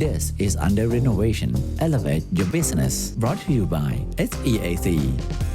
This is under renovation. Elevate your business. Brought to you by SEAC.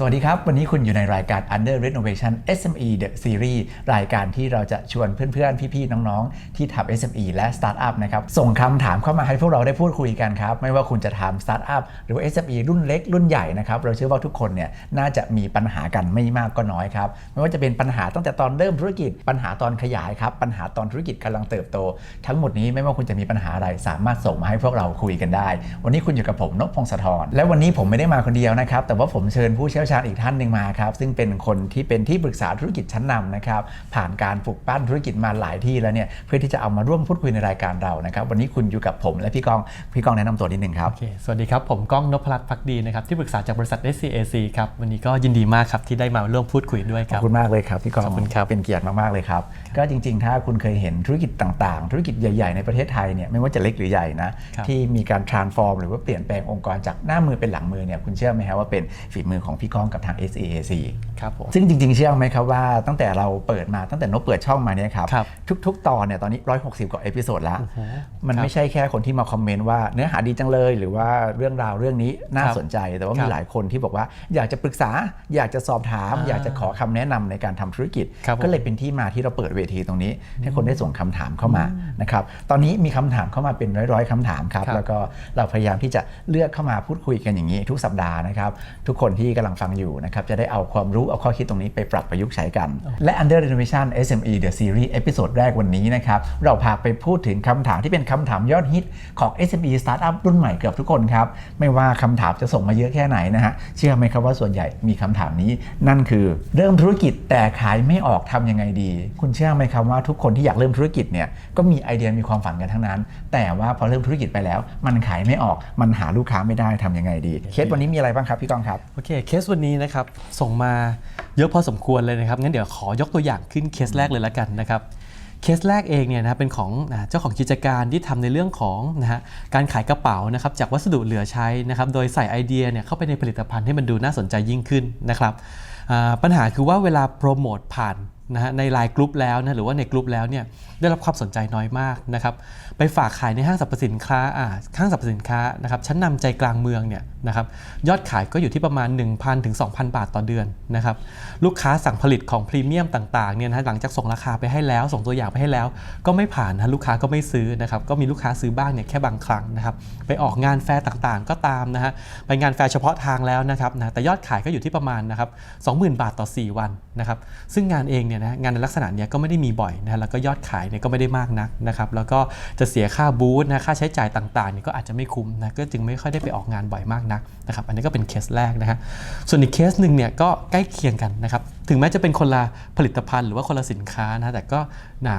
สวัสดีครับ วันนี้คุณอยู่ในรายการ Under Renovation SME The Series รายการที่เราจะชวนเพื่อนๆ พี่ๆ น้องๆ ที่ทำ SME และ Startup นะครับ ส่งคำถามเข้ามาให้พวกเราได้พูดคุยกันครับ ไม่ว่าคุณจะทำ Startup หรือว่า SME รุ่นเล็ก รุ่นใหญ่นะครับ เราเชื่อว่าทุกคนเนี่ยน่าจะมีปัญหากันไม่มากก็น้อยครับ ไม่ว่าจะเป็นปัญหาตั้งแต่ตอนเริ่มธุรกิจ ปัญหาตอนขยายครับ ปัญหาตอนธุรกิจกำลังเติบโต ทั้งหมดนี้ไม่ว่าคุณจะมีปัญหาอะไร สามารถส่งมาให้พวกเราคุยกันได้ วันนี้คุณอยู่กับผมนพพงศธรและวันนี้ผมไม่ได้มาคนเดียวนะครับแต่ว่าผมเชิญผู้เชี่ยวชาญอีกท่านหนึ่งมาครับ ซึ่งเป็นคนที่เป็นที่ปรึกษาธุรกิจชั้นนำนะครับ ผ่านการปลูกปั้นธุรกิจมาหลายที่แล้วเนี่ยเพื่อที่จะเอามาร่วมพูดคุยในรายการเรานะครับ วันนี้คุณอยู่กับผมและพี่กองพี่กองแนะนำตัวนิดนึงครับโอเคสวัสดีครับผมก้องนพรัตน์พักดีนะครับที่ปรึกษาจากบริษัท SCAC ครับวันนี้ก็ยินดีมากครับที่ได้มาร่วมพูดคุยด้วยคขอรับบคุณมากเลยครับพี่กองขอบคุณครับเป็นเกียรติมากๆเลยครับก็จริง ๆ ถ้าคุณเคยเห็นธุรกิจต่างๆ ธุรกิจใหญ่ ๆ ในประเทศไทยเนี่ยไม่ว่าจะเล็กหรือใหญ่นะครับที่มีการ transform หรือว่าเปลี่ยนแปลงองค์กรจากหน้ามือเป็นหลังมือเนี่ยคุณเชื่อไหมครับว่าเป็นฝีมือของพี่ก้องกับทาง SAAC ครับผมซึ่งจริง ๆ เชื่อไหมครับว่าตั้งแต่เราเปิดมาตั้งแต่นกเปิดช่องมาเนี่ยครับครับทุก ๆ ตอนเนี่ยตอนนี้ 160 กว่าเอพิโซดแล้วโอ้โหมันครับไม่ใช่แค่คนที่มาคอมเมนต์ว่าเนื้อหาดีจังเลย หรือว่าเรื่องราวเรื่องนี้น่าครับสนใจ แต่ว่าครัมีบหลายคนที่บอกว่าอยากจะปรึกษา อยากจะสอบถามอ่าอยากจะขอคำแนะนำในการทำธุรกิจครับผมก็เลยเป็นที่มาที่เราเปิดเวทีตรงนี้ ให้คนได้ส่งคำถามเข้ามานะครับตอนนี้มีคำถามเข้ามาเป็นร้อยๆคำถามครับครับแล้วก็เราพยายามที่จะเลือกเข้ามาพูดคุยกันอย่างนี้ทุกสัปดาห์นะครับทุกคนที่กำลังฟังอยู่นะครับจะได้เอาความรู้เอาข้อคิดตรงนี้ไปปรับประยุกต์ใช้กัน และ Under Renovation SME The Series เอพิโซดแรกวันนี้นะครับ เราพาไปพูดถึงคำถามที่เป็นคำถามยอดฮิตของ SME Startup รุ่นใหม่เกือบทุกคนครับ ไม่ว่าคำถามจะส่งมาเยอะแค่ไหนนะฮะ เชื่อไหมครับว่าส่วนใหญ่มีคำถามนี้ นั่นคือเริ่มธุรกิจแต่ขายไม่ออกทำยังไงดี คุณเชื่อไหมครับว่าทุกคนที่อยากเริ่มธุรกิจเนี่ยก็มีไอเดียมีความฝันกันทั้งนั้น แต่ว่าพอเริ่มธุรกิจไปแล้ว มันขายไม่ออกมันหาลูกค้าไม่ได้ทำยังไงดี เคสวันนี้มีอะไรบ้างครับพี่กองครับโอเคเคสวันนี้นะครับส่งมาเยอะพอสมควรเลยนะครับ งั้นเดี๋ยวขอยกตัวอย่างขึ้นเคสแรกเลยละกันนะครับ เคสแรกเองเนี่ยนะเป็นของเจ้าของกิจการที่ทำในเรื่องของนะฮะการขายกระเป๋านะครับจากวัสดุเหลือใช้นะครับโดยใส่ไอเดียเนี่ยเข้าไปในผลิตภัณฑ์ให้มันดูน่าสนใจยิ่งขึ้นนะครับปัญหาคือว่าเวลาโปรโมทผ่าน นะฮะในไลน์กลุ่มแล้วนะหรือว่าในกลุ่มแล้วเนี่ยได้รับความสนใจน้อยมากนะครับไปฝากขายในห้างสรรพสินค้าอ่าห้างสรรพสินค้านะครับชั้นนำใจกลางเมืองเนี่ยนะครับยอดขายก็อยู่ที่ประมาณ 1,000ถึง2,000 บาทต่อเดือนนะครับลูกค้าสั่งผลิตของพรีเมียมต่างๆเนี่ยนะฮะหลังจากส่งราคาไปให้แล้ว ส่งตัวอย่างไปให้แล้ว ก็ไม่ผ่านนะลูกค้าก็ไม่ซื้อนะครับก็มีลูกค้าซื้อบ้างเนี่ยแค่บางครั้งนะครับไปออกงานแฟร์ต่างๆ ก็ตามนะฮะไปงานแฟร์เฉพาะทางแล้วนะครับนะแต่ยอดขายก็อยู่ที่ประมาณนะครับ20,000 บาทต่อ 4 วันนะครับซึ่งงานเองเนี่ยนะงานในลักษณะนี้ก็ไม่ได้มีบ่อยนะฮะแล้วก็ยอดขายเนี่ยก็ไม่ได้มากนักนะครับแล้วก็จะเสียค่าบูธนะค่าใช้จ่ายต่างๆเนี่ยก็อาจจะไม่คุ้มนะก็จึงไม่ค่อยได้ไปออกงานบ่อยมากนักนะครับอันนี้ก็เป็นเคสแรกนะฮะส่วนอีกเคสหนึ่งเนี่ยก็ใกล้เคียงกันนะครับถึงแม้จะเป็นคนละผลิตภัณฑ์หรือว่าคนละสินค้านะแต่ก็น่า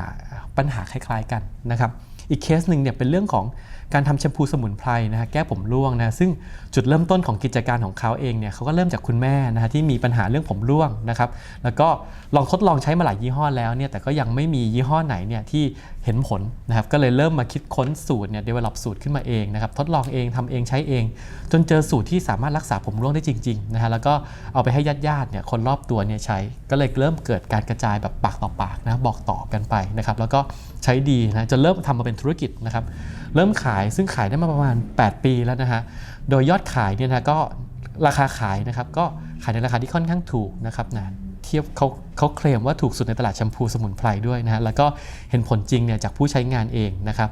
ปัญหาคล้ายๆกันนะครับ อีกเคสหนึ่งเนี่ยเป็นเรื่องของการทำแชมพูสมุนไพรนะฮะแก้ผมร่วงนะซึ่งจุดเริ่มต้นของกิจการของเขาเองเนี่ยเขาก็เริ่มจากคุณแม่นะฮะที่มีปัญหาเรื่องผมร่วงนะครับแล้วก็ลองทดลองใช้มาหลายยี่ห้อแล้วเนี่ยแต่ก็ยังไม่มียี่ห้อไหนเนี่ยที่เห็นผลนะครับก็เลยเริ่มมาคิดค้นสูตรเนี่ย develop สูตรขึ้นมาเองนะครับทดลองเองทำเองใช้เอง จนเจอสูตรที่สามารถรักษาผมร่วงได้จริงๆนะฮะแล้วก็เอาไปให้ญาติญาติๆเนี่ยคนรอบตัวเนี่ยใช้ ก็เลยเริ่มเกิดการกระจายแบบปากต่อปากนะบอกต่อกันไปนะครับแล้วก็ใช้ดีนะจะเริ่มทำมาเป็นธุรกิจนะครับเริ่มขายซึ่งขายได้มาประมาณ 8 ปีแล้วนะฮะโดยยอดขายเนี่ยนะก็ราคาขายนะครับก็ขายในราคาที่ค่อนข้างถูกนะครับนะ เทียบเขาเขาเคลมว่าถูกสุดในตลาดแชมพูสมุนไพรด้วยนะฮะแล้วก็เห็นผลจริงเนี่ยจากผู้ใช้งานเองนะครับ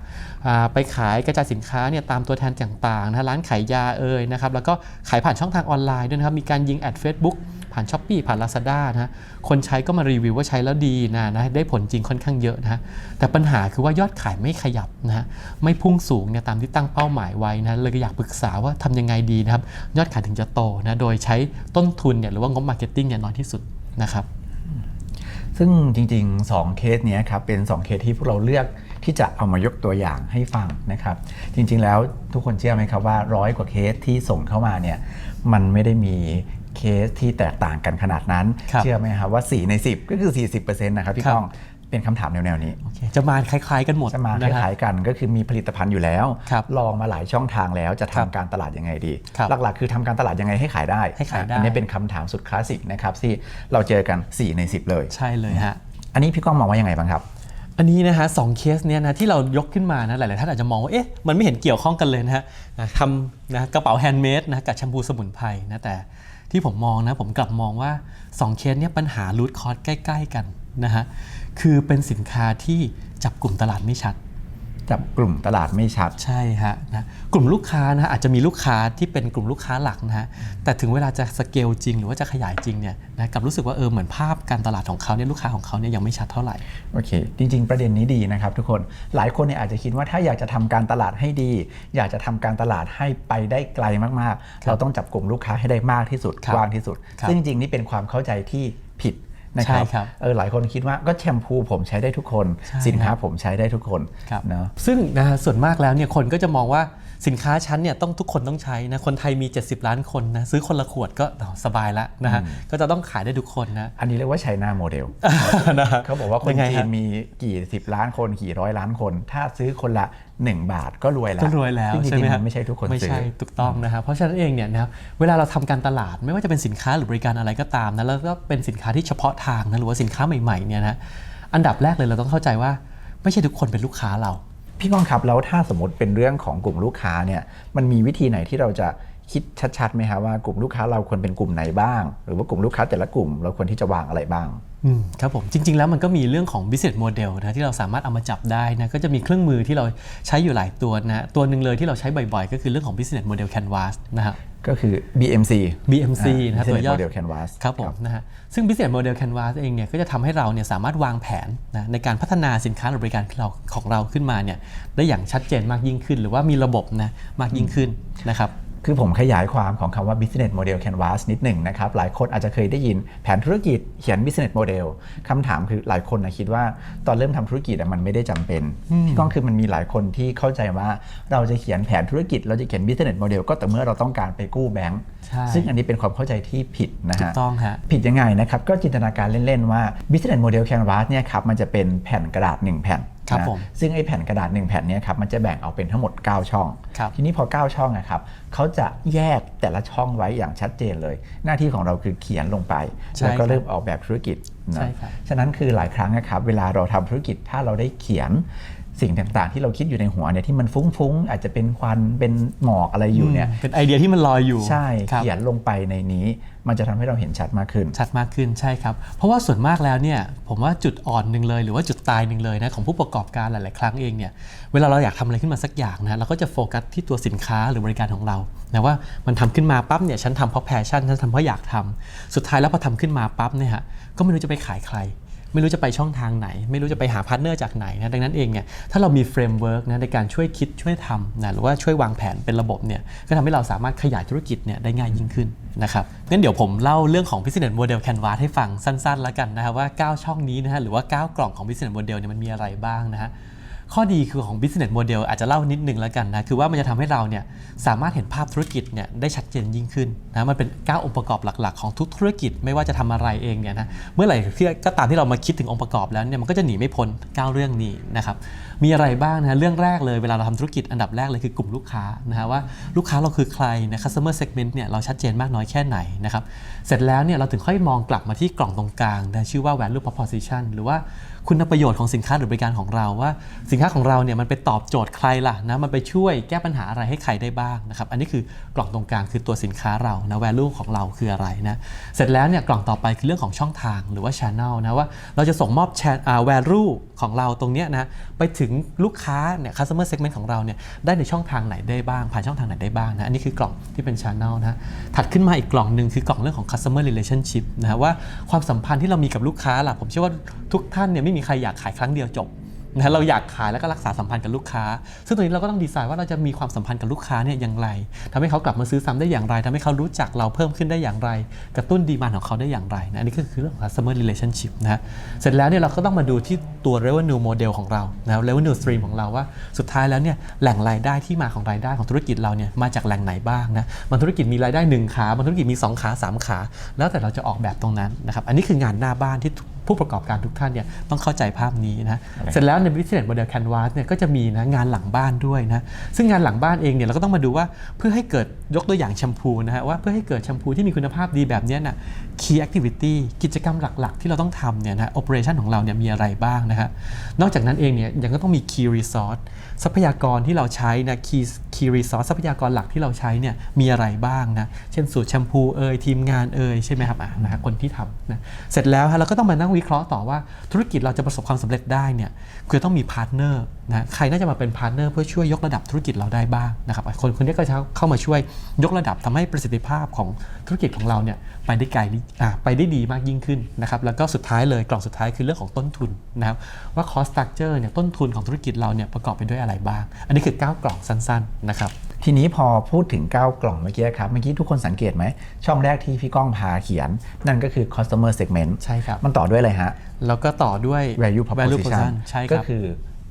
ไปขายกระจายสินค้าเนี่ยตามตัวแทนต่างๆนะฮะร้านขายยาเอ่ยนะครับแล้วก็ขายผ่านช่องทางออนไลน์ด้วยนะครับมีการยิงแอด Facebook ผ่าน s h อ p e e ผ่าน Lazada นะฮะคนใช้ก็มารีวิวว่าใช้แล้วดีนะนะได้ผลจริงค่อนข้างเยอะนะฮะแต่ปัญหาคือว่ายอดขายไม่ขยับนะฮะไม่พุ่งสูงเนี่ยตามที่ตั้งเป้าหมายไว้นะเลยอยากปรึกษาว่าทำยังไงดีนะครับยอดขายถึงจะโตนะโดยใช้ต้นทุนเนี่ยหรือว่างบมาร์เก็ตติ้งเนี่ยน้อยที่สุด นะครับ ซึ่งจริงๆ 2 เคสเนี้ยครับเป็น 2 เคสที่พวกเราเลือกที่จะเอามายกตัวอย่างให้ฟังนะครับ จริงๆแล้วทุกคนเชื่อไหมครับว่าร้อยกว่าเคสที่ส่งเข้ามาเนี่ยมันไม่ได้มีเคสที่แตกต่างกันขนาดนั้นครับเชื่อไหมครับว่า 4 ใน 10 ก็คือ 40%นะครับพี่ครับก้อง เป็นคำถามแนวๆนี้โอเคจะมาคล้ายๆกันหมดจะมาคนะฮะล้ายๆกัน ก็คือมีผลิตภัณฑ์อยู่แล้วครับลองมาหลายช่องทางแล้วจะทำครับการตลาดยังไงดีครับหลักๆ คือทำการตลาดยังไงให้ขายได้ให้ขายได้อันนี้เป็นคำถามสุดคลาสสิกนะครับที่เราเจอกัน 4 ใน 10 เลย ใช่เลยฮะ อันนี้พี่ก้องมองว่ายังไงบ้างครับอันนี้นะฮะสองเคสเนี่ยนะที่เรายกขึ้นมานะหลายๆท่านอาจจะมองว่าเอ๊ะมันไม่เห็นเกี่ยวข้องกันเลยนะฮะนะทำนะกระเป๋าแฮนด์เมดนะกับแชมพูสมุนไพรนะแต่ที่ผมมองนะผมกลับมองว่า 2 เคสเนี่ยปัญหารูทคอร์สใกล้ ๆ กันนะฮะ คือเป็นสินค้าที่จับกลุ่มตลาดไม่ชัด จับกลุ่มตลาดไม่ชัด ใช่ฮะนะกลุ่มลูกค้านะฮะอาจจะมีลูกค้าที่เป็นกลุ่มลูกค้าหลักนะฮะแต่ถึงเวลาจะสเกลจริง หรือว่าจะขยายจริงเนี่ยนะกลับรู้สึกว่าเออเหมือนภาพการตลาดของเขาเนี่ยลูกค้าของเขาเนี่ยยังไม่ชัดเท่าไหร่โอเค จริง ๆ ประเด็นนี้ดีนะครับ ทุกคนหลายคนเนี่ยอาจจะคิดว่าถ้าอยากจะทำการตลาดให้ดี อยากจะทำการตลาดให้ไปได้ไกลมากๆ เราต้องจับกลุ่มลูกค้าให้ได้มากที่สุดครับกว้างที่สุดครับซึ่งจริงๆนี่เป็นความเข้าใจที่ผิด นะครัใช่ครับเออหลายคนคิดว่าก็แชมพูผมใช้ได้ทุกคนใช่สินค้าครับผมใช้ได้ทุกคนครับเนาะซึ่งนะฮะส่วนมากแล้วเนี่ยคนก็จะมองว่า สินค้าชั้นเนี่ยต้องทุกคนต้องใช้นะคนไทยมี 70 ล้านคนนะซื้อคนละขวดก็อ๋อสบายละนะฮะก็จะต้องขายได้ทุกคนนะอันนี้เรียกว่าไชน่าโมเดลนะฮะเขาบอกว่าคนยังไงจีฮะนมีกี่สิบล้านคนกี่ร้อยล้านคน ถ้าซื้อคนละ 1 บาทก็รวยแล้วก็รวยแล้วซึ่งจใช่ริไหมงๆฮะมันไม่ใช่ทุกคนไม่ซื้อใช่ถูกต้องนะครับเพราะฉะนั้นเองเนี่ยนะครับเวลาเราทำการตลาดไม่ว่าจะเป็นสินค้าหรือบริการอะไรก็ตามนะแล้วก็เป็นสินค้าที่เฉพาะทางนะหรือว่าสินค้าใหม่ๆเนี่ยนะอันดับแรกเลยเราต้องเข้าใจว่าไม่ใช่ทุกคนเป็นลูกค้าเรา พี่ก้องครับแล้วถ้าสมมติเป็นเรื่องของกลุ่มลูกค้าเนี่ยมันมีวิธีไหนที่เราจะคิดชัดๆไหมครับว่ากลุ่มลูกค้าเราควรเป็นกลุ่มไหนบ้าง หรือว่ากลุ่มลูกค้าแต่ละกลุ่ม เราควรที่จะวางอะไรบ้าง ครับผมจริง ๆ แล้วมันก็มีเรื่องของ business model นะที่เราสามารถเอามาจับได้นะก็จะมีเครื่องมือที่เราใช้อยู่หลายตัวนะตัวหนึ่งเลยที่เราใช้บ่อยๆ ก็คือเรื่องของ business model canvas นะครับก็คือ BMC BMC นะฮะ Business ตัวย่อ Model Canvas ครับผมนะฮะซึ่ง business model canvas เองเนี่ยก็จะทำให้เราเนี่ยสามารถวางแผนนะในการพัฒนาสินค้าหรือบริการของเราของเราขึ้นมาเนี่ยได้อย่างชัดเจนมากยิ่งขึ้น หรือว่ามีระบบนะมากยิ่งขึ้นนะครับ คือผมขยายความของคำว่า business model canvas นิดหนึ่งนะครับ หลายคนอาจจะเคยได้ยินแผนธุรกิจเขียน business model คำถามคือหลายคนนะคิดว่าตอนเริ่มทำธุรกิจอะมันไม่ได้จำเป็นพี่ก้องคือมันมีหลายคนที่เข้าใจว่าเราจะเขียนแผนธุรกิจ เราจะเขียน business model ก็แต่อเมื่อเราต้องการไปกู้แบงก์ใช่ซึ่งอันนี้เป็นความเข้าใจที่ผิดนะถูฮะกต้องฮะผิดยังไงนะครับก็จินตนาการเล่นๆว่า business model canvas เนี่ยครับมันจะเป็นแผ่นกระดาษ 1 แผ่น ครับนะผมซึ่งไอ้แผ่นกระดาษ 1 แผ่นเนี้ครับมันจะแบ่งออกเป็นทั้งหมด 9 ช่องครับทีนี้พอ 9 ช่องนะครับเขาจะแยกแต่ละช่องไว้อย่างชัดเจนเลย หน้าที่ของเราคือเขียนลงไปใช่แล้วก็ครับเริ่มออกแบบธุรกิจใช่นะครับฉะนั้นคือหลายครั้งนะครับเวลาเราทำธุรกิจถ้าเราได้เขียน สิ่งต่างๆ ที่เราคิดอยู่ในหัวเนี่ยที่มันฟุ้งๆ อาจจะเป็นควันเป็นหมอกอะไรอยู่เนี่ยเป็นไอเดียที่มันลอยอยู่ใช่ครับเขียนลงไปในนี้ มันจะทำให้เราเห็นชัดมากขึ้น ชัดมากขึ้นใช่ครับ เพราะว่าส่วนมากแล้วเนี่ยผมว่าจุดอ่อนหนึ่งเลย หรือว่าจุดตายหนึ่งเลยนะของผู้ประกอบการหลาย ๆ ครั้งเองเนี่ยเวลาเราอยากทำอะไรขึ้นมาสักอย่างนะเราก็จะโฟกัสที่ตัวสินค้าหรือบริการของเรานะว่ามันทำขึ้นมาปั๊บเนี่ยฉันทำเพราะแพชชั่นฉันทำเพราะอยากทำสุดท้ายแล้วพอทำขึ้นมาปั๊บเนี่ยฮะก็ไม่รู้จะไปขายใคร ไม่รู้จะไปช่องทางไหน ไม่รู้จะไปหาพาร์ทเนอร์จากไหนนะดังนั้นเองเนี่ยถ้าเรามีเฟรมเวิร์กนะในการช่วยคิดช่วยทำนะหรือว่าช่วยวางแผนเป็นระบบเนี่ยก็ทำให้เราสามารถขยายธุรกิจเนี่ยได้ง่ายยิ่งขึ้นนะครับงั้นเดี๋ยวผมเล่าเรื่องของ Business Model Canvas ให้ฟังสั้นๆ แล้วกันนะครับว่า 9 ช่องนี้นะฮะหรือว่า 9 กล่องของ Business Model เนี่ยมันมีอะไรบ้างนะฮะ ข้อดีคือของ business model อาจจะเล่านิดนึงแล้วกันนะ คือว่ามันจะทำให้เราเนี่ยสามารถเห็นภาพธุรกิจเนี่ยได้ชัดเจนยิ่งขึ้นนะมันเป็น 9 องค์ประกอบหลัก ๆ ของทุกธุรกิจไม่ว่าจะทำอะไรเองเนี่ยนะเมื่อไหร่ที่ก็ตามที่เรามาคิดถึงองค์ประกอบแล้วเนี่ยมันก็จะหนีไม่พ้น 9 เรื่องนี้นะครับมีอะไรบ้างนะเรื่องแรกเลยเวลาเราทำธุรกิจอันดับแรกเลยคือกลุ่มลูกค้านะฮะว่าลูกค้าเราคือใครนะ customer segment เนี่ยเราชัดเจนมากน้อยแค่ไหนนะครับเสร็จแล้วเนี่ยเราถึงค่อยมองกลับมาที่กล่องตรงกลางนะชื่อว่า value proposition หรือว่า คุณประโยชน์ของสินค้าหรือบริการของเราว่า สินค้าของเราเนี่ยมันไปตอบโจทย์ใครล่ะนะมันไปช่วยแก้ปัญหาอะไรให้ใครได้บ้างนะครับอันนี้คือกล่องตรงกลางคือตัวสินค้าเรานะ value ของเราคืออะไรนะเสร็จแล้วเนี่ยกล่องต่อไปคือเรื่องของช่องทางหรือว่า channel นะว่าเราจะส่งมอบ chan- อ่า value ของเราตรงนี้นะไปถึงลูกค้าเนี่ย customer segment ของเราเนี่ยได้ในช่องทางไหนได้บ้าง ผ่านช่องทางไหนได้บ้างนะอันนี้คือกล่องที่เป็น channel นะถัดขึ้นมาอีกกล่องหนึ่งคือกล่องเรื่องของ customer relationship นะฮะว่าความสัมพันธ์ที่เรามีกับลูกค้าล่ะผมเชื่อว่าทุกท่านเนี่ยไม่มีใครอยากขายครั้งเดียวจบ นะเราอยากขายแล้วก็รักษาสัมพันธ์กับลูกค้า ซึ่งตรงนี้เราก็ต้องดีไซน์ว่าเราจะมีความสัมพันธ์กับลูกค้าเนี่ยอย่างไรทำให้เขากลับมาซื้อซ้ำได้อย่างไรทำให้เขารู้จักเราเพิ่มขึ้นได้อย่างไร กระตุ้นดีมานของเขาได้อย่างไรนะอันนี้ก็คือเรื่องของ customer relationship นะฮะเสร็จแล้วเนี่ยเราก็ต้องมาดูที่ตัว revenue model ของเรานะ revenue stream ของเราว่าสุดท้ายแล้วเนี่ยแหล่งรายได้ที่มาของรายได้ของธุรกิจเราเนี่ยมาจากแหล่งไหนบ้างนะบางธุรกิจมีรายได้หนึ่งขาบางธุรกิจมีสองขาสามขา แล้วแต่เราจะออกแบบตรงนั้นนะครับอันนี้คืองานหน้าบ้านที่ ผู้ประกอบการทุกท่านเนี่ยต้องเข้าใจภาพนี้นะเสร็จแล้วใน Business Model Canvas เนี่ยก็จะมีนะงานหลังบ้านด้วยนะซึ่งงานหลังบ้านเองเนี่ยเราก็ต้องมาดูว่าเพื่อให้เกิดยกตัวอย่างแชมพูนะฮะว่าเพื่อให้เกิดแชมพูที่มีคุณภาพดีแบบเนี้ยนะ key activity กิจกรรมหลัก ๆ ที่เราต้องทำเนี่ยนะ operation ของเราเนี่ยมีอะไรบ้างนะฮะ นอกจากนั้นเองเนี่ยยังก็ต้องมี key resource ทรัพยากรที่เราใช้นะ key key resource ทรัพยากรหลักที่เราใช้เนี่ยมีอะไรบ้างนะ เช่นสูตรแชมพูเอ่ยทีมงานเอ่ยใช่ไหมครับอะนะฮะคนที่ทำนะเสร็จแล้วฮะเราก็ต้องมานั่งวิเคราะห์ต่อว่าธุรกิจเราจะประสบความสำเร็จได้เนี่ยคือต้องมีพาร์ทเนอร์นะใครน่าจะมาเป็นพาร์ทเนอร์เพื่อช่วยยกระดับธุรกิจเราได้บ้างนะครับคนคนนี้ก็จะเข้ามาช่วยยกระดับทำให้ประสิทธิภาพของธุรกิจของเราเนี่ยไปได้ไกลไปได้ดีมากยิ่งขึ้นนะครับแล้วก็สุดท้ายเลยกล่องสุดท้ายคือเรื่องของต้นทุนนะครับว่า cost structure เนี่ยต้นทุนของธุรกิจเราเนี่ยประกอบไปด้วยอะไรบ้าง อันนี้คือ 9 กล่องสั้นๆนะครับทีนี้พอพูดถึง 9 กล่องเมื่อกี้ครับเมื่อกี้ทุกคนสังเกตไหม ช่องแรกที่พี่ก้องพาเขียน นั่นก็คือ customer segment ใช่ครับมันต่อด้วยอะไรฮะแล้วก็ต่อด้วย value proposition proposition ใช่คก็รับคือ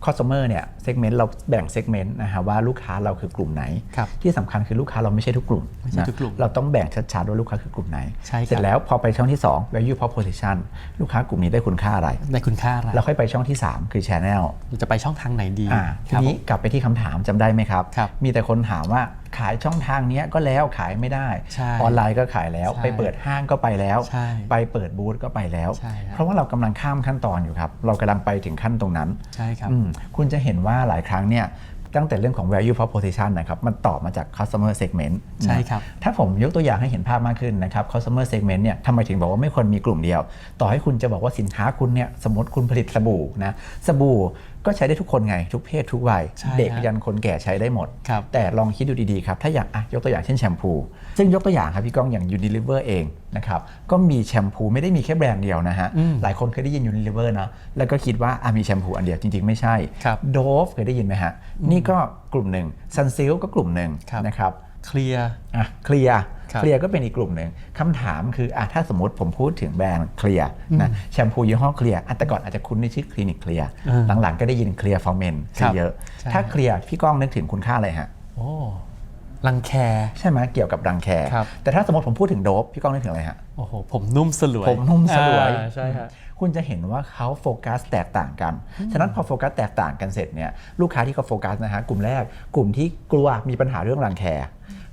customer เนี่ย segment เราแบ่ง segment นะฮะว่าลูกค้าเราคือกลุ่มไหนครับที่สำคัญคือลูกค้าเราไม่ใช่ทุกกลุ่มไม่ใช่นะทุกกลุ่ม เราต้องแบ่งชัดๆว่าลูกค้าคือกลุ่มไหนใช่ครับเสร็จแล้วพอไปช่องที่ 2 value proposition ลูกค้ากลุ่มนี้ได้คุณค่าอะไรในคุณค่าอะไรแล้วค่อยไปช่องที่ 3 คือ channel เราจะไปช่องทางไหนดีอ่าคทีรับนี้กลับไปที่คำถามจำได้ไหมครับครับ มีแต่คนถามว่า ขายช่องทางเนี้ยก็แล้วขายไม่ได้ใช่ออนไลน์ก็ขายแล้วใช่ไปเปิดห้างก็ไปแล้วใช่ไปเปิดบูธก็ไปแล้วใช่ครับเพราะว่าเรากำลังข้ามขั้นตอนอยู่ครับ เรากำลังไปถึงขั้นตรงนั้นใช่ครับอืมคุณจะเห็นว่าหลายครั้งเนี่ยตั้งแต่เรื่องของ value proposition นะครับ มันต่อมาจาก customer segment นะใช่ครับ ถ้าผมยกตัวอย่างให้เห็นภาพมากขึ้นนะครับ customer segment เนี่ยทำไมถึงบอกว่าไม่ควรมีกลุ่มเดียว ต่อให้คุณจะบอกว่าสินค้าคุณเนี่ย สมมติคุณผลิตสบู่นะ สบู่ ก็ใช้ได้ทุกคนไง ทุกเพศทุกวัย ใช่เด็กฮะยันคนแก่ใช้ได้หมด ครับแต่ลองคิดดูดีๆครับ ถ้าอย่างอะยกตัวอย่างเช่นแชมพู ซึ่งยกตัวอย่างครับพี่ก้องอย่าง Unilever เองนะครับก็มีแชมพูไม่ได้มีแค่แบรนด์เดียวนะฮะ อืมหลายคนเคยได้ยิน Unilever นะแล้วก็คิดว่าอะมีแชมพูอันเดียวจริงๆไม่ใช่ ครับโดฟเคยได้ยินไหมฮะ นี่ก็กลุ่มหนึ่งซันซิลก็กลุ่มหนึ่งครับ นะครับเคลียร์ อะเคลียร์ครับ เคลียร์ก็เป็นอีกกลุ่มหนึ่งคำถามคืออะถ้าสมมติผมพูดถึงแบรนด์เคลียร์นะแชมพูยี่ห้อเคลียร์อะแต่ก่อนอาจจะคุ้นในชื่อคลินิกเคลียร์อ่าหลังๆก็ได้ยินเคลียร์ฟอร์เมนครับเยอะใช่ถ้าเคลียร์พี่ก้องนึกถึงคุณค่าอะไรฮะโอ้รังแคใช่ไหมเกี่ยวกับรังแคครับแต่ถ้าสมมติผมพูดถึงโดบพี่ก้องนึกถึงอะไรฮะโอ้โหผมนุ่มสลวย ผมนุ่มสลวยอ่าใช่ฮะคุณจะเห็นว่าเขาโฟกัสแตกต่างกัน ฉะนั้นพอโฟกัสแตกต่างกันเสร็จเนี่ยลูกค้าที่เขาโฟกัสนะฮะกลุ่มแรกกลุ่มที่กลัวมีปัญหาเรื่องรังแค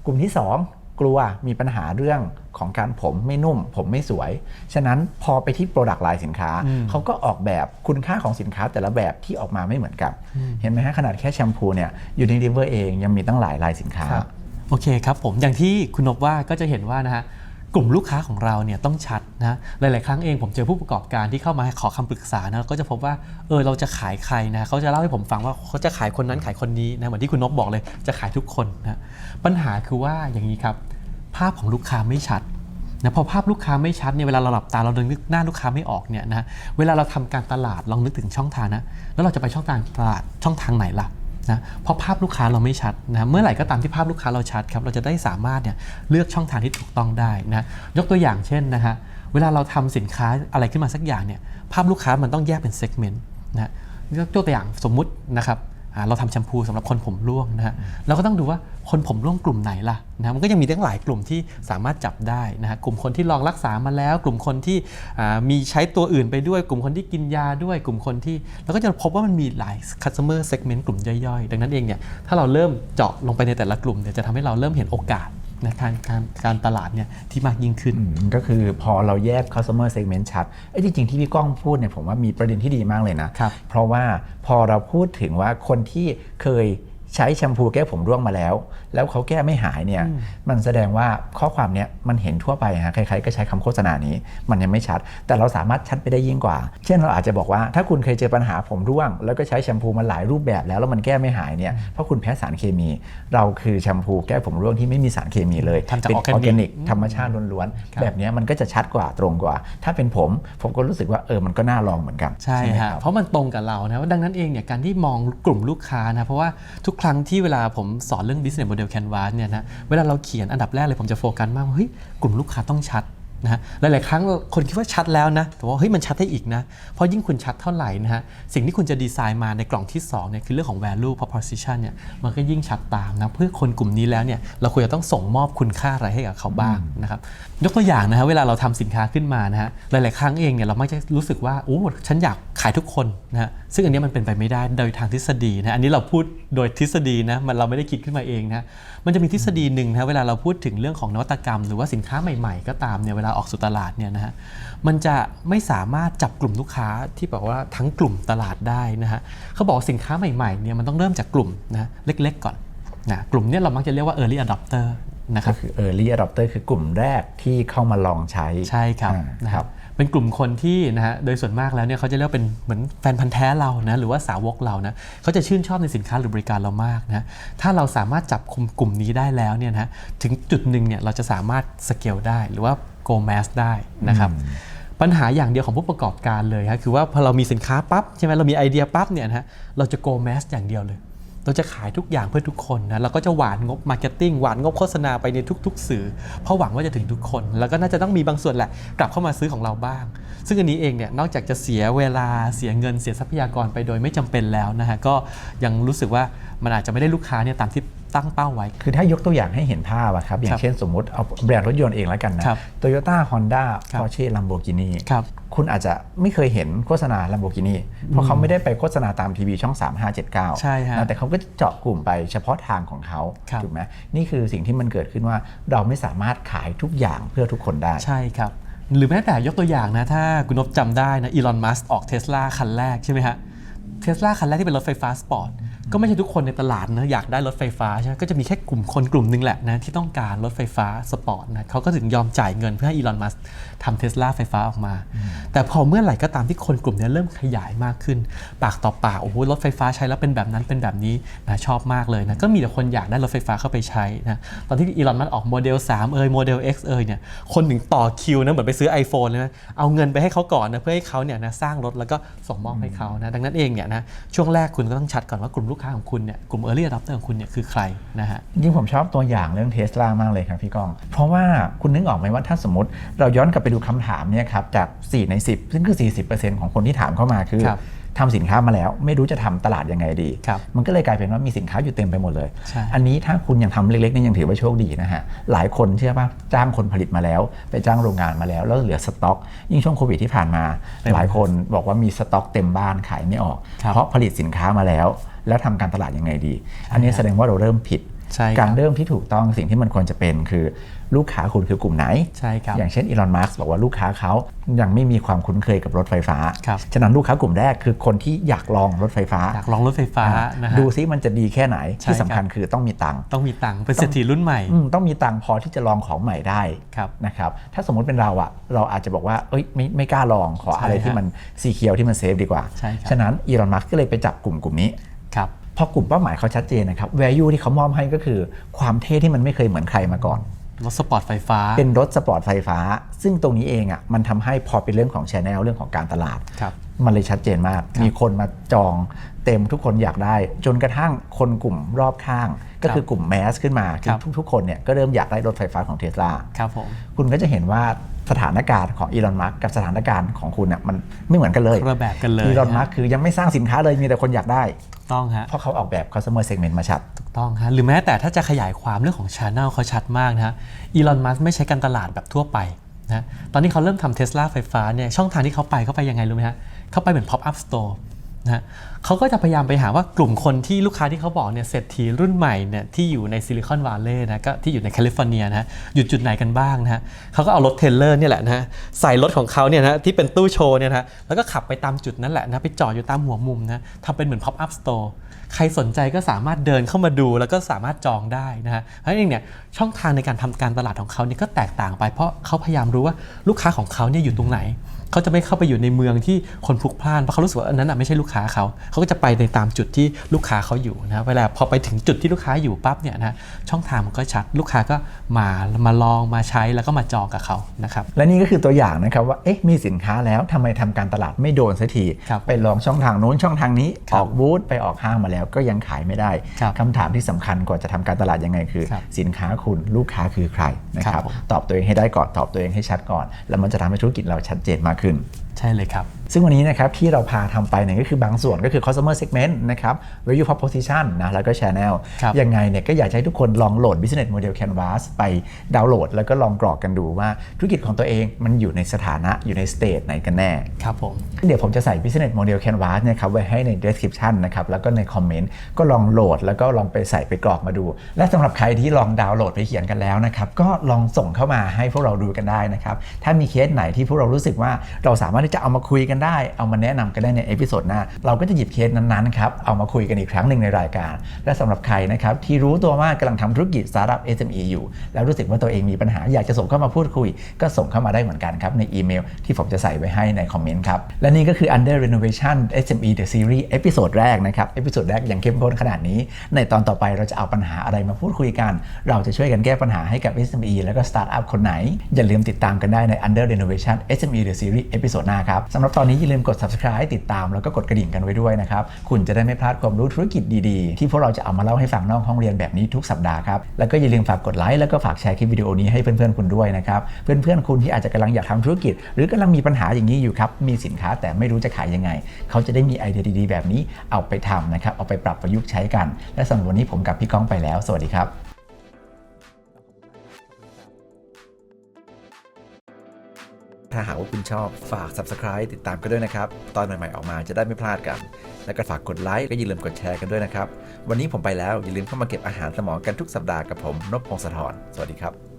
กลุ่มที่ 2 กลัวมีปัญหาเรื่องของการผมไม่นุ่ม ผมไม่สวย ฉะนั้นพอไปที่โปรดักต์ไลน์สินค้า เขาก็ออกแบบคุณค่าของสินค้าแต่ละแบบที่ออกมาไม่เหมือนกัน เห็นไหมฮะขนาดแค่แชมพูเนี่ยยูนิลิเวอร์เองยังมีตั้งหลายลายสินค้าครับโอเคครับผมอย่างที่คุณนบว่าก็จะเห็นว่านะฮะ กลุ่มลูกค้าของเราเนี่ยต้องชัดนะหลาย ๆ ครั้งเองผมเจอผู้ประกอบการที่เข้ามาขอคำปรึกษานะก็จะพบว่าเออเราจะขายใครนะเขาจะเล่าให้ผมฟังว่าเขาจะขายคนนั้นขายคนนี้นะเหมือนที่คุณนบบอกเลยจะขายทุกคนนะปัญหาคือว่าอย่างนี้ครับ ภาพของลูกค้าไม่ชัดนะพอภาพลูกค้าไม่ชัดเนี่ยเวลาเราหลับตาเราเดินนึกหน้าลูกค้าไม่ออกเนี่ยนะเวลาเราทำการตลาดลองนึกถึงช่องทางนะแล้วเราจะไปช่องทางตลาดช่องทางไหนล่ะ นะเพราะภาพลูกค้าเราไม่ชัดนะเมื่อไหร่ก็ตามที่ภาพลูกค้าเราชัดครับเราจะได้สามารถเนี่ยเลือกช่องทางที่ถูกต้องได้นะยกตัวอย่างเช่นนะฮะเวลาเราทำสินค้าอะไรขึ้นมาสักอย่างเนี่ยภาพลูกค้ามันต้องแยกเป็นเซกเมนต์นะยกตัวอย่างสมมุตินะครับ เราทำแชมพูสำหรับคนผมร่วงนะฮะเราก็ต้องดูว่าคนผมร่วงกลุ่มไหนล่ะนะมันก็ยังมีตั้งหลายกลุ่มที่สามารถจับได้นะฮะกลุ่มคนที่ลองรักษามาแล้ว กลุ่มคนที่มีใช้ตัวอื่นไปด้วย กลุ่มคนที่กินยาด้วย กลุ่มคนที่เราก็จะพบว่ามันมีหลาย customer segment กลุ่มย่อยๆ ดังนั้นเองเนี่ยถ้าเราเริ่มเจาะลงไปในแต่ละกลุ่มเนี่ยจะทำให้เราเริ่มเห็นโอกาส นะการการการตลาดเนี่ยที่มากยิ่งขึ้นอืมก็คือพอเราแยก customer segment ชัดไอ้ยจริงๆที่พี่ก้องพูดเนี่ยผมว่ามีประเด็นที่ดีมากเลยนะครับเพราะว่าพอเราพูดถึงว่าคนที่เคย ใช้แชมพูแก้ผมร่วงมาแล้ว แล้วเขาแก้ไม่หายเนี่ยมันแสดงว่าข้อความเนี้ยมันเห็นทั่วไปฮะใครๆก็ใช้คำโฆษณานี้ มันยังไม่ชัด แต่เราสามารถชัดไปได้ยิ่งกว่า เช่นเราอาจจะบอกว่าถ้าคุณเคยเจอปัญหาผมร่วง แล้วก็ใช้แชมพูมาหลายรูปแบบแล้วแล้วมันแก้ไม่หายเนี่ยเพราะคุณแพ้สารเคมี เราคือแชมพูแก้ผมร่วงที่ไม่มีสารเคมีเลยทำจากเป็น organic ออร์แกนิกธรรมชาติล้วนครับๆแบบเนี้ยมันก็จะชัดกว่าตรงกว่า ถ้าเป็นผมผมก็รู้สึกว่าเออมันก็น่าลองเหมือนกันใช่ไหมฮะครับเพราะมันตรงกับเรานะว่าดังนั้นเองเนี่ยการที่มองกลุ่มลูกค้านะเพราะว่าทุกครั้งที่เวลาผมสอนเรื่อง business model canvas เนี่ยนะ เวลาเราเขียนอันดับแรกเลยผมจะโฟกัสมากว่าเฮ้ยกลุ่มลูกค้าต้องชัด นะฮะหลาย ๆ ครั้งคนคิดว่าชัดแล้วนะ แต่ว่าเฮ้ยมันชัดได้อีกนะ เพราะยิ่งคุณชัดเท่าไหร่นะฮะ สิ่งที่คุณจะดีไซน์มาในกล่องที่2เนี่ยคือเรื่องของ value proposition เนี่ยมันก็ยิ่งชัดตามนะ เพื่อคนกลุ่มนี้แล้วเนี่ยเราควรจะต้องส่งมอบคุณค่าอะไรให้กับเขาบ้างนะครับ ยกตัวอย่างนะฮะเวลาเราทำสินค้าขึ้นมานะฮะหลาย ๆ ครั้งเองเนี่ยเรามักจะรู้สึกว่าโอ้ฉันอยากขายทุกคนนะฮะซึ่งอันเนี้ยมันเป็นไปไม่ได้โดยทางทฤษฎีนะอันนี้เราพูดโดยทฤษฎีนะมันเราไม่ได้คิดขึ้นมาเองนะ มันจะมีทฤษฎีหนึ่งนะเวลาเราพูดถึงเรื่องของนวัตกรรม หรือว่าสินค้าใหม่ๆ ก็ตามเนี่ยเวลาออกสู่ตลาดเนี่ยนะฮะมันจะไม่สามารถจับกลุ่มลูกค้าที่บอกว่าทั้งกลุ่มตลาดได้นะฮะเขาบอกว่าสินค้าใหม่ๆเนี่ยมันต้องเริ่มจากกลุ่มนะเล็กๆก่อนนะกลุ่มเนี้เรามักจะเรียกว่า early adopter นะคก็รับคือ early adopter คือกลุ่มแรกที่เข้ามาลองใช้ใช่ครับอ่านะคครัรับบ เป็นกลุ่มคนที่นะฮะโดยส่วนมากแล้วเนี่ยเขาจะเรียกว่าเป็นเหมือนแฟนพันธ์แท้เรานะหรือว่าสาวกเรานะเขาจะชื่นชอบในสินค้าหรือบริการเรามากนะถ้าเราสามารถจับกลุ่มกลุ่มนี้ได้แล้วเนี่ยนะฮะถึงจุดหนึ่งเนี่ยเราจะสามารถสเกลได้หรือว่า go mass ได้นะครับปัญหาอย่างเดียวของผู้ประกอบการเลยครับคือว่าพอเรามีสินค้าปั๊บใช่ไหมเรามีไอเดียปั๊บเนี่ยนะฮะเราจะ go mass อย่างเดียวเลย เราจะขายทุกอย่างเพื่อทุกคนนะเราก็จะหวานงบมาร์เก็ตติ้งหวานงบโฆษณาไปในทุก ๆ สื่อ เพราะหวังว่าจะถึงทุกคน แล้วก็น่าจะต้องมีบางส่วนแหละ กลับเข้ามาซื้อของเราบ้าง ซึ่งอันนี้เองเนี่ยนอกจากจะเสียเวลาเสียเงินเสียทรัพยากรไปโดยไม่จำเป็นแล้วนะฮะก็ยังรู้สึกว่ามันอาจจะไม่ได้ลูกค้าเนี่ยตามที่ ตั้งเป้าไว้ คือถ้ายกตัวอย่างให้เห็นภาพอะครับ อย่าครังบเช่นสมมุติเอาแบรนด์รถยนต์เองแล้วกันนะครับโตโยต้าฮอนด้าครับพอร์เช่ลัมโบกินีครับคุณอาจจะไม่เคยเห็นโฆษณาลัมโบกินีเพราะเขาไม่ได้ไปโฆษณาตามทีวีช่อง 3 5 7 9 ใช่ฮะนะแต่เขาก็เจาะกลุ่มไปเฉพาะทางของเขาครับถูกไหมนี่คือสิ่งที่มันเกิดขึ้นว่าเราไม่สามารถขายทุกอย่างเพื่อทุกคนได้ใช่ครับหรือแม้แต่ยกตัวอย่างนะ ถ้าคุณนพจำได้นะอีลอนมัสออกเทสลาคันแรกใช่ไหมฮะเทสลาคันแรกที่เป็นรถไฟฟ้าสปอร์ต ก็ไม่ใช่ทุกคนในตลาดนะอยากได้รถไฟฟ้าใช่ไหมก็จะมีแค่กลุ่มคนกลุ่มหนึงแหละนะที่ต้องการรถไฟฟ้าสปอร์ตนะเขาก็ถึงยอมจ่ายเงินเพื่อให้อีลอนมัสทำเทสลาไฟฟ้าออกมา แต่พอเมื่อไหร่ก็ตามที่คนกลุ่มนี้เริ่มขยายมากขึ้น ปากต่อปากโอ้โหรถไฟฟ้าใช้แล้วเป็นแบบนั้นเป็นแบบนี้นะชอบมากเลยนะก็มีแต่คนอยากได้รถไฟฟ้าเข้าไปใช้นะตอนที่อีลอนมัสออกโมเดล 3 เอยโมเดล X เอยเนี่ยคนถึงต่อคิวนะเหมือนไปซื้อ iPhone เลยนะเอาเงินไปให้เขาก่อนนะเพื่อให้เขาเนี่ยนะสร้างรถแล้วก็ส่งมอบให้เขานะดังนั้นเองเนี่ยนะช่วงแรกคุณก็ต้องชัดก่อนว่ากลุ่มลูกค้าของคุณเนี่ยกลุ่ม Early Adopter ของคุณเนี่ยคือใครนะฮะจริงๆผมชอบตัวอย่างเรื่องเทสลามากเลยครับพี่ก้อง เพราะว่าคุณนึกออกไหมว่าถ้าสมมติเราย้อนกลับไปดูคำถามเนี่ยครับจาก 4 ใน 10 ซึ่งคือ 40%ของคนที่ถามเข้ามาคือครับ ทำสินค้ามาแล้ว ไม่รู้จะทำตลาดยังไงดีครับมันก็เลยกลายเป็นว่ามีสินค้าอยู่เต็มไปหมดเลยใช่อันนี้ถ้าคุณยังทำเล็กๆนี่ยังถือว่าโชคดีนะฮะ หลายคนเชื่อป่ะจ้างคนผลิตมาแล้ว ไปจ้างโรงงานมาแล้ว แล้วเหลือสต็อก ยิ่งช่วงโควิดที่ผ่านมา หลายคนบอกว่ามีสต็อกเต็มบ้านขายไม่ออกครับเพราะผลิตสินค้ามาแล้ว แล้วทำการตลาดยังไงดี อันนี้แสดงว่าเราเริ่มผิดใช่ครับ การเริ่มที่ถูกต้องสิ่งที่มันควรจะเป็นคือลูกค้าคุณคือกลุ่มไหน ใช่ครับ อย่างเช่นอีลอน มาร์กบอกว่าลูกค้าเขายังไม่มีความคุ้นเคยกับรถไฟฟ้าครับฉะนั้นลูกค้ากลุ่มแรกคือคนที่อยากลองรถไฟฟ้า อยากลองรถไฟฟ้านะฮะดูซิมันจะดีแค่ไหนใช่ที่สำคัญครับคือต้องมีตังค์ ต้องมีตังค์ เป็นเศรษฐีรุ่นใหม่อืมต้องมีตังค์พอที่จะลองของใหม่ได้ครับนะครับ ถ้าสมมุติเป็นเราอะเราอาจจะบอกว่า เอ้ยไม่ไม่กล้าลอง ขออะไรใช่ฮะที่มันสีเขียวที่มันเซฟดีกว่าใช่ครับฉะนั้นอีลอน มาร์กก็เลยไปจับกลุ่มกลุ่มนี้ ครับ พอกลุ่มเป้าหมายเขาชัดเจนนะครับ value ที่เขามอบให้ก็คือ ความเท่ที่มันไม่เคยเหมือนใครมาก่อน รถสปอร์ตไฟฟ้า เป็นรถสปอร์ตไฟฟ้า ซึ่งตรงนี้เองอะมันทำให้พอเป็นเรื่องของ c h n นลเรื่องของการตลาดครับมันเลยชัดเจนมาก มีคนมาจองเต็มทุกคนอยากได้ จนกระทั่งคนกลุ่มรอบข้าง ก็คือกลุ่มแมสขึ้นมาครัคือบทุกๆคนเนี่ยก็เริ่มอยากได้รถไฟฟ้าของเทสลาครับผมคุณก็จะเห็นว่าสถานการณ์ของอีลอนมาร์กกับสถานการณ์ของคุณเนี่ยมันไม่เหมือนกันเลยคนละแบบกันเลยอีลอนมาร์กคือยังไม่สร้างสินค้าเลยมีแต่คนอยากได้ถูก ต้องฮะ เพราะเขาออกแบบ customer segment มาชัด ถูกต้องฮะ หรือแม้แต่ถ้าจะขยายความเรื่องของช n แนลเขาชัดมากนะฮะอีลอนมัสไม่ใช้การตลาดแบบทั่วไปนะตอนนี้เขาเริ่มทำเทสลาไฟฟ้าเนี่ยช่องทางที่เขาไปเขาไปยังไงรู้ไหมฮะเขาไปเหมือน pop up store นะเขาก็จะพยายามไปหาว่ากลุ่มคนที่ลูกค้าที่เขาบอกเนี่ยเศรษฐีรุ่นใหม่เนี่ยที่อยู่ในซิลิคอนวาลเลย์นะก็ที่อยู่ในแคลิฟอร์เนียนะอยู่จุดไหนกันบ้างนะเขาก็เอารถเทรลเลอร์เนี่ยแหละนะใส่รถของเขาเนี่ยนะที่เป็นตู้โชว์เนี่ยนะแล้วก็ขับไปตามจุดนั้นแหละนะไปจอดอยู่ตามหัวมุมนะทำเป็นเหมือน pop up store ใครสนใจก็สามารถเดินเข้ามาดูแล้วก็สามารถจองได้นะฮะเพราะฉะนั้นเองเนี่ยช่องทางในการทำการตลาดของเขาเนี่ยก็แตกต่างไปเพราะเขาพยายามรู้ว่าลูกค้าของเขาเนี่ยอยู่ตรงไหน เขาจะไม่เข้าไปอยู่ในเมืองที่คนพลุกพล่านเพราะเขารู้สึกว่าอันนั้นนะไม่ใช่ลูกค้าเขาเขาก็จะไปในตามจุดที่ลูกค้าเขาอยู่นะเวลาพอไปถึงจุดที่ลูกค้าอยู่ปั๊บเนี่ยนะช่องทางมันก็ชัดลูกค้าก็มามาลองมาใช้แล้วก็มาจองกับเขานะครับและนี่ก็คือตัวอย่างนะครับว่าเอ๊ะมีสินค้าแล้วทำไมทำการตลาดไม่โดนสักทีครับไปลองช่องทางนู้นช่องทางนี้ครัอบอกบูธไปออกห้างมาแล้วก็ยังขายไม่ได้ครับคำถามที่สำคัญกว่าจะทำการตลาดยังไงคือครับสินค้าคุณลูกค้าคือใครนะคครัรับบผมตอบตัวเองให้ได้ก่อนตอบตัวเองให้ชัดก่อน แล้วมันจะทำให้ธุรกิจเราชัดเจนมากขึ้นใช่เลยครับ ซึ่งวันนี้นะครับที่เราพาทำไปเนี่ยก็คือบางส่วนก็คือ customer segment นะครับ value proposition นะแล้วก็ channel ครับยังไงเนี่ยก็อยากจะให้ทุกคนลองโหลด business model canvas ไปดาวน์โหลด แล้วก็ลองกรอกกันดูว่าธุรกิจของตัวเองมันอยู่ในสถานะอยู่ในสเตจไหนกันแน่ครับผมเดี๋ยวผมจะใส่ business model canvas เนะครับไว้ให้ใน description นะครับแล้วก็ในคอมเมนต์ก็ลองโหลด แล้วก็ลองไปใส่ไปกรอกมาดู และสำหรับใครที่ลองดาวน์โหลดไปเขียนกันแล้วนะครับก็ลองส่งเข้ามาให้พวกเราดูกันได้นะครับถ้ามีเคสไหนที่พวกเรารู้สึกว่าเราสามารถที่จะเอามาคุยกันได้เอามาแนะนำกันได้ในเอพิโซดหน้า เราก็จะหยิบเคสนั้นๆครับเอามาคุยกันอีกครั้งหนึ่งในรายการ และสำหรับใครนะครับที่รู้ตัวว่ากำลังทำธุรกิจสตาร์ทอัพ SME อยู่ แล้วรู้สึกว่าตัวเองมีปัญหาอยากจะส่งเข้ามาพูดคุย ก็ส่งเข้ามาได้เหมือนกันครับในอีเมล ที่ผมจะใส่ไว้ให้ในคอมเมนต์ครับและนี่ก็คือ Under Renovation SME The Series เอพิโซดแรกนะครับเอพิโซดแรกอย่างเข้มข้นขนาดนี้ ในตอนต่อไปเราจะเอาปัญหาอะไรมาพูดคุยกัน เราจะช่วยกันแก้ปัญหาให้กับ SME แล้วก็สตาร์ทอัพคนไหนอย่าลืมติดตามกันได้ใน Under Renovation SME The Series เอพิโซดหน้าครับสำหรับตอนนี้อย่าลืมกด subscribe ติดตามแล้วก็กดกระดิ่งกันไว้ด้วยนะครับ คุณจะได้ไม่พลาดความรู้ธุรกิจดีๆ ที่พวกเราจะเอามาเล่าให้ฟังนอกห้องเรียนแบบนี้ทุกสัปดาห์ครับ แล้วก็อย่าลืมฝากกดไลค์แล้วก็ฝากแชร์คลิปวิดีโอนี้ให้เพื่อนๆคุณด้วยนะครับ เพื่อนๆคุณที่อาจจะกำลังอยากทำธุรกิจ หรือกำลังมีปัญหาอย่างนี้อยู่ครับ มีสินค้าแต่ไม่รู้จะขายยังไง เขาจะได้มีไอเดียดีๆ แบบนี้เอาไปทำนะครับ เอาไปปรับประยุกต์ใช้กัน และสำหรับวันนี้ผมกับพี่ก้องไปแล้ว สวัสดีครับ ถ้าหากว่าคุณชอบฝาก subscribe ติดตามกันด้วยนะครับ ตอนใหม่ๆออกมาจะได้ไม่พลาดกัน แล้วก็ฝากกดไลค์และอย่าลืมกดแชร์กันด้วยนะครับ วันนี้ผมไปแล้วอย่าลืมเข้ามาเก็บอาหารสมองกันทุกสัปดาห์กับผมนพพงศธรสวัสดีครับ